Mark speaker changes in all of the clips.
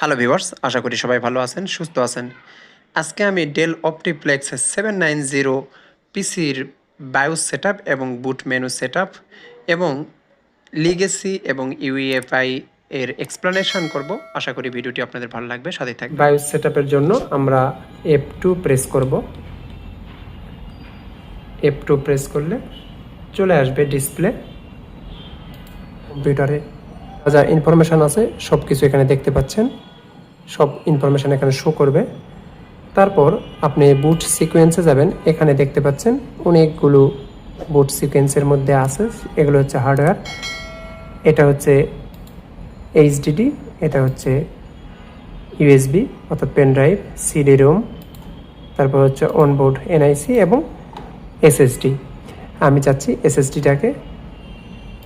Speaker 1: Hello viewers আশা করি সবাই ভালো আছেন, সুস্থ আছেন। আজকে আমি Dell OptiPlex seven nine zero পিসির বায়োস সেট এবং বুট মেনু সেট এবং লিগেসি এবং ইউইএফআই এর এক্সপ্লেনেশন করব। আশা করি ভিডিওটি আপনাদের ভালো লাগবে সাথে থাকবে
Speaker 2: বায়োস সেটআপের জন্য আমরা এফ টু প্রেস করব। এফ টু প্রেস করলে চলে আসবে ডিসপ্লে কম্পিউটারে যা ইনফরমেশান আছে সব কিছু এখানে দেখতে পাচ্ছেন। সব ইনফরমেশান এখানে শো করবে। তারপর আপনি বুট সিকোয়েন্সে যাবেন। এখানে দেখতে পাচ্ছেন অনেকগুলো বুট সিকোয়েন্সের মধ্যে আছে। এগুলো হচ্ছে হার্ডওয়্যার এটা হচ্ছে এইচডিডি এটা হচ্ছে ইউএসবি অর্থাৎ পেন ড্রাইভ সিডি রোম তারপর হচ্ছে অনবোর্ড এনআইসি এবং এসএসডি আমি চাচ্ছি এসএসডিটাকে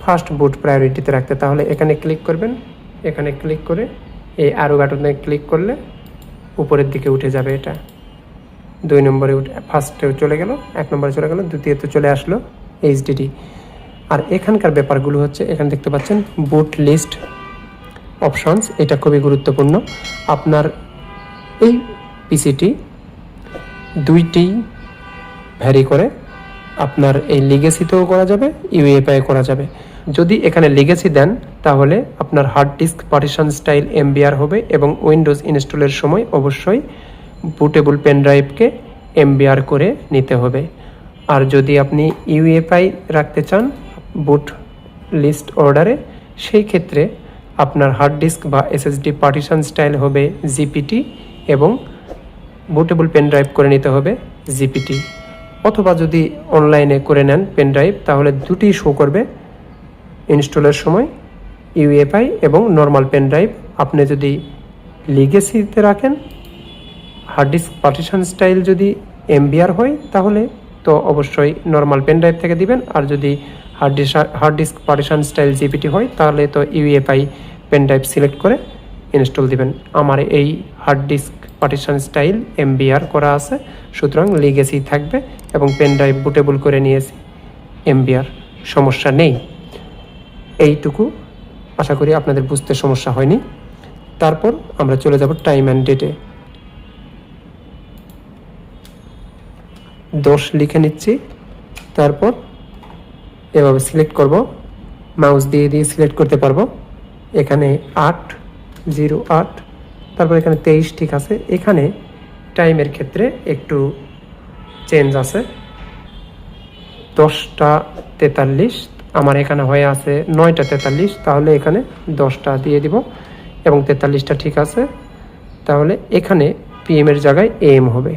Speaker 2: ফার্স্ট বুট প্রায়োরিটিতে রাখতে। তাহলে এখানে ক্লিক করবেন। এখানে ক্লিক করে এই আরও বাটনে ক্লিক করলে উপরের দিকে উঠে যাবে এটা। দুই নম্বরে উঠে ফার্স্টে চলে গেল, এক নম্বরে চলে গেল, দ্বিতীয়তে চলে আসলো এইচডিডি আর এখানকার ব্যাপারগুলো হচ্ছে, এখানে দেখতে পাচ্ছেন বুট লিস্ট অপশনস এটা খুবই গুরুত্বপূর্ণ। আপনার এই পিসিটি দুইটি ভ্যারি করে আপনার এই লিগেসিতেও করা যাবে ইউএফআই করা যাবে। যদি এখানে লিগেসি দেন, তাহলে আপনার hard disk partition style MBR হবে এবং উইন্ডোজ ইনস্টলের সময় অবশ্যই বুটেবল পেন ড্রাইভকে এমবিআর করে নিতে হবে। আর যদি আপনি ইউএফআই রাখতে চান বুট লিস্ট অর্ডারে সেই ক্ষেত্রে আপনার হার্ড ডিস্ক বা এসএসডি পার্টিশন স্টাইল হবে জিপিটি এবং বুটেবল পেন ড্রাইভ করে নিতে হবে জিপিটি অথবা যদি অনলাইনে করে নেন পেন ড্রাইভ, তাহলে দুটি শো করবে। ইনস্টলের সময় ইউএফআই এবং নর্মাল পেন ড্রাইভ। আপনি যদি লিগেসিতে রাখেন, হার্ড ডিস্ক পার্টিশন স্টাইল যদি এমবিআর হয়, তাহলে তো অবশ্যই নর্মাল পেন ড্রাইভ থেকে দিবেন। আর যদি hard disk hard disk partition style GPT হয়, তাহলে তো ইউএফআই পেন ড্রাইভ সিলেক্ট করে ইনস্টল দিবেন। আমার এই hard disk partition style MBR করা আছে। সুতরাং লিগেসি থাকবে এবং পেন ড্রাইভ বুটেবল করে নিয়েছি। এমবিআর সমস্যা নেই। এইটুকু আশা করি আপনাদের বুঝতে সমস্যা হয়নি। তারপর আমরা চলে যাব টাইম অ্যান্ড ডেটে দশ লিখে নিচ্ছি। তারপর এভাবে সিলেক্ট করব। মাউস দিয়ে দিয়ে সিলেক্ট করতে পারব। এখানে আট জিরো আট তারপর এখানে তেইশ ঠিক আছে। এখানে টাইমের ক্ষেত্রে একটু চেঞ্জ আছে। দশটা তেতাল্লিশ, আমার এখানে হয়ে আছে নয়টা তেতাল্লিশ, তাহলে এখানে দশটা দিয়ে দিব। এবং তেতাল্লিশটা ঠিক আছে, তাহলে এখানে পিএমের জায়গায় এম হবে।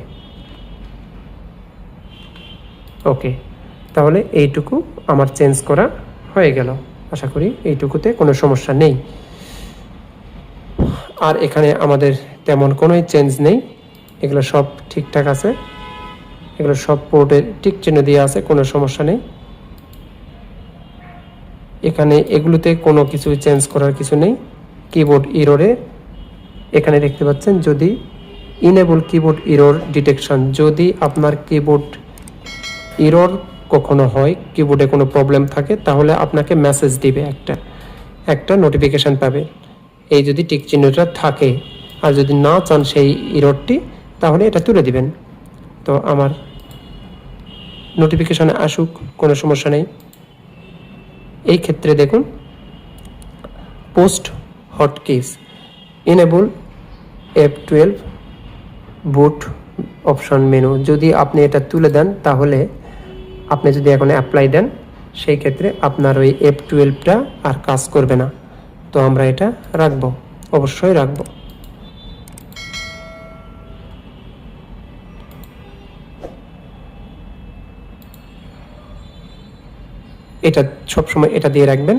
Speaker 2: ওকে তাহলে এইটুকু আমার চেঞ্জ করা হয়ে গেল। আশা করি এইটুকুতে কোনো সমস্যা নেই। আর এখানে আমাদের তেমন কোনোই চেঞ্জ নেই। এগুলো সব ঠিকঠাক আছে। এগুলো সব পোর্টে টিক চিহ্ন দিয়ে আছে, কোনো সমস্যা নেই। এখানে এগুলোতে কোনো কিছু চেঞ্জ করার কিছু নেই। কিবোর্ড ইরোরে এখানে দেখতে পাচ্ছেন, যদি ইনেবল কিবোর্ড ইরোর ডিটেকশন যদি আপনার কিবোর্ড ইরোর কখনো হয় কিবোর্ডে কোনো প্রবলেম থাকে, তাহলে আপনাকে মেসেজ দিবে একটা। একটা নোটিফিকেশান পাবে। এই যদি টিক চিহ্নটা থাকে, আর যদি না চান সেই ইরোরটি তাহলে এটা তুলে দিবেন। তো আমার নোটিফিকেশানে আসুক, কোনো সমস্যা নেই। এই ক্ষেত্রে দেখুন post hot case enable F twelve boot option menu যদি আপনি এটা তুলে দেন, তাহলে আপনি যদি এখন অ্যাপ্লাই দেন, সেই ক্ষেত্রে আপনার ওই এফ টুয়েলভটা আর কাজ করবে না। তো আমরা এটা রাখব। অবশ্যই রাখব। এটা সবসময় এটা দিয়ে রাখবেন।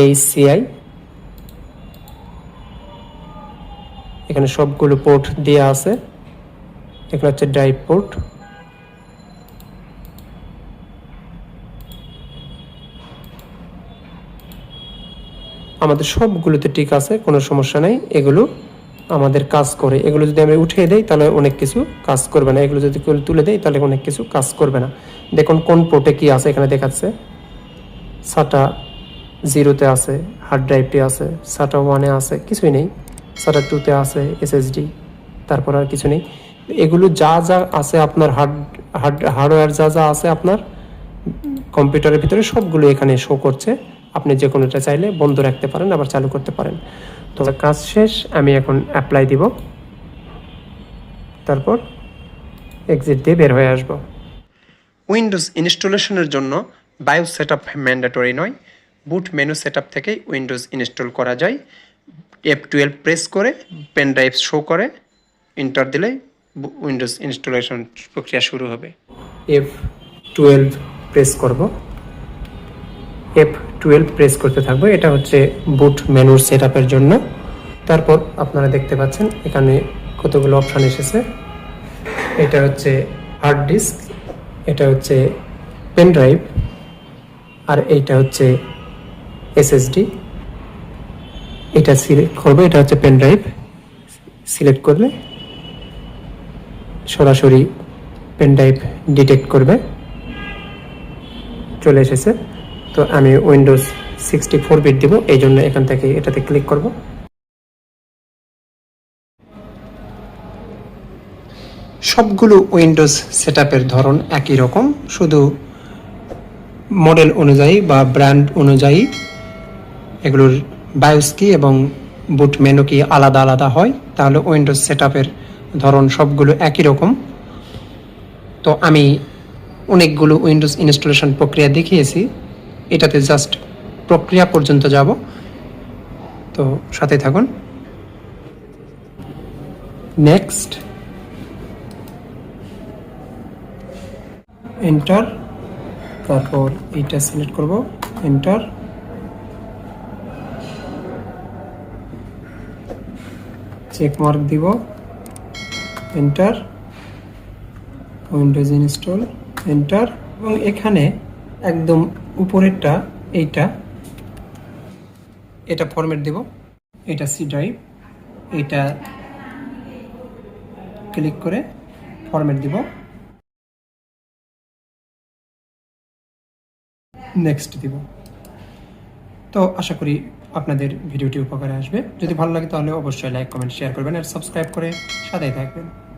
Speaker 2: এই সিআই এখানে সবগুলো পোর্ট দেওয়া আছে। এখানে হচ্ছে ড্রাইভ পোর্ট আমাদের সবগুলোতে ঠিক আছে, কোনো সমস্যা নেই। এগুলো আমাদের কাজ করে। এগুলো যদি আমরা উঠিয়ে দেই, তাহলে অনেক কিছু কাজ করবে না। এগুলো যদি তুলে দেই তাহলে অনেক কিছু কাজ করবে না। দেখুন, কোন পোর্টে কি আছে এখানে দেখাচ্ছে। সাটা জিরোতে আছে হার্ড ড্রাইভটি আছে সাটা ওয়ানে আছে, কিছুই নেই। সাটা টুতে আছে এসএসডি তারপর আর কিছু নেই। এগুলো যা যা আছে আপনার হার্ড হার্ড হার্ডওয়্যার যা যা আছে আপনার কম্পিউটারের ভিতরে সবগুলো এখানে শো করছে। আপনি যে কোনোটা চাইলে বন্ধ রাখতে পারেন আবার চালু করতে পারেন। তো কাজ শেষ আমি এখন অ্যাপ্লাই দিব। তারপর এক্সিট দিয়ে বের হয়ে আসব।
Speaker 1: উইন্ডোজ ইনস্টলেশনের জন্য বায়ো সেট আপ ম্যান্ডেটরি নয় বুট মেনু সেট আপ থেকেই উইন্ডোজ ইনস্টল করা যায়। এফ টুয়েলভ প্রেস করে পেন ড্রাইভ শো করে ইন্টার দিলেই উইন্ডোজ ইনস্টলেশন প্রক্রিয়া শুরু হবে।
Speaker 2: এফ টুয়েলভ প্রেস করব। এফ টুয়েলভ প্রেস করতে থাকব। এটা হচ্ছে বুট মেনুর সেট জন্য। তারপর আপনারা দেখতে পাচ্ছেন, এখানে কতগুলো অপশান এসেছে। এটা হচ্ছে হার্ড ডিস্ক এটা হচ্ছে পেন ড্রাইভ আর এইটা হচ্ছে এসএসডি এটা সিলেক্ট করব, এটা হচ্ছে পেন ড্রাইভ সিলেক্ট করলে সরাসরি পেন ড্রাইভ ডিটেক্ট করবে। চলে এসেছে। তো আমি উইন্ডোজ সিক্সটি ফোর বিট দিব, এই জন্য এখান থেকে এটাতে ক্লিক করব। সবগুলো উইন্ডোজ সেট ধরন একই রকম, শুধু মডেল অনুযায়ী বা ব্র্যান্ড অনুযায়ী এগুলোর বায়োস কি এবং বুট মেনু কি আলাদা আলাদা হয়, তাহলে উইন্ডোজ সেট ধরন সবগুলো একই রকম। তো আমি অনেকগুলো উইন্ডোজ ইনস্টলেশন প্রক্রিয়া দেখিয়েছি এটাতে জাস্ট প্রক্রিয়া পর্যন্ত যাব। তো সাথে থাকুন। নেক্সট এন্টার তারপর এইটা সিলেক্ট করব। এন্টার চেক মার্ক দিব। এন্টার উইন্ডোজ ইনস্টল এন্টার এবং এখানে একদম উপরেরটা, এইটা, এটা ফরম্যাট দেব, এটা সি ড্রাইভ এটা ক্লিক করে ফরম্যাট দিব। নেক্সট দিব। তো আশা করি আপনাদের ভিডিওটি উপকারে আসবে। যদি ভালো লাগে তাহলে অবশ্যই লাইক কমেন্ট শেয়ার করবেন আর সাবস্ক্রাইব করে সাথেই থাকবেন।